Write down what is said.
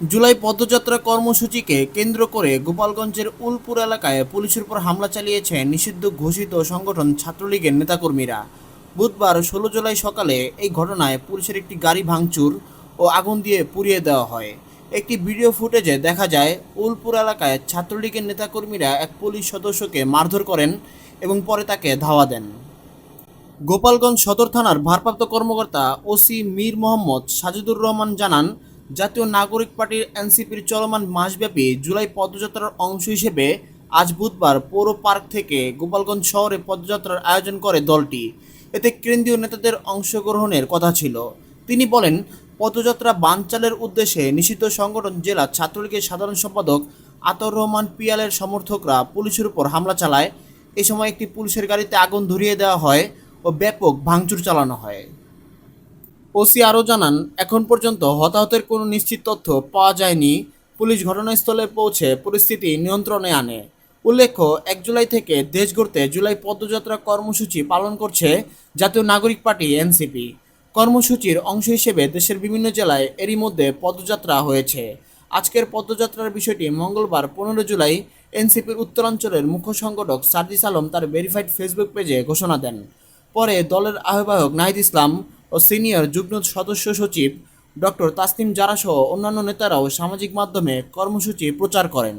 জুলাই পদযাত্রা কর্মসূচিকে কেন্দ্র করে গোপালগঞ্জের উলপুর এলাকায় পুলিশের উপর হামলা চালিয়েছে নিষিদ্ধ ঘোষিত সংগঠন ছাত্রলীগের নেতাকর্মীরা। বুধবার ষোলো জুলাই সকালে এই ঘটনায় পুলিশের একটি গাড়ি ভাঙচুর ও আগুন দিয়ে পুড়িয়ে দেওয়া হয়। একটি ভিডিও ফুটেজে দেখা যায়, উলপুর এলাকায় ছাত্রলীগের নেতাকর্মীরা এক পুলিশ সদস্যকে মারধর করেন এবং পরে তাকে ধাওয়া দেন। গোপালগঞ্জ সদর থানার ভারপ্রাপ্ত কর্মকর্তা ওসি মীর মোহাম্মদ সাজিদুর রহমান জানান জাতীয় নাগরিক পার্টির এনসিপির চলমান মাসব্যাপী জুলাই পদযাত্রার অংশ হিসেবে আজ বুধবার পৌর পার্ক থেকে গোপালগঞ্জ শহরে পদযাত্রার আয়োজন করে দলটি। এতে কেন্দ্রীয় নেতাদের অংশগ্রহণের কথা ছিল। তিনি বলেন, পদযাত্রা বানচালের উদ্দেশ্যে নিষিদ্ধ সংগঠন জেলা ছাত্রলীগের সাধারণ সম্পাদক আতর রহমান পিয়ালের সমর্থকরা পুলিশের উপর হামলা চালায়। এ সময় একটি পুলিশের গাড়িতে আগুন ধরিয়ে দেওয়া হয় ও ব্যাপক ভাঙচুর চালানো হয়। ওসি আরও জানান, এখন পর্যন্ত হতাহতের কোনো নিশ্চিত তথ্য পাওয়া যায়নি। পুলিশ ঘটনাস্থলে পৌঁছে পরিস্থিতি নিয়ন্ত্রণে আনে। উল্লেখ্য, এক জুলাই থেকে দেশ গড়তে জুলাই পদযাত্রা কর্মসূচি পালন করছে জাতীয় নাগরিক পার্টি, এনসিপি। কর্মসূচির অংশ হিসেবে দেশের বিভিন্ন জেলায় এরই মধ্যে পদযাত্রা হয়েছে। আজকের পদযাত্রার বিষয়টি মঙ্গলবার পনেরো জুলাই এনসিপির উত্তরাঞ্চলের মুখ্য সংগঠক সার্জিস আলম তার ভেরিফাইড ফেসবুক পেজে ঘোষণা দেন। পরে দলের আহ্বায়ক নাহিদ ইসলাম ও সিনিয়র যুগ্ম সদস্য সচিব ডক্টর তাসনিম জারাসহ অন্যান্য নেতারাও সামাজিক মাধ্যমে কর্মসূচি প্রচার করেন।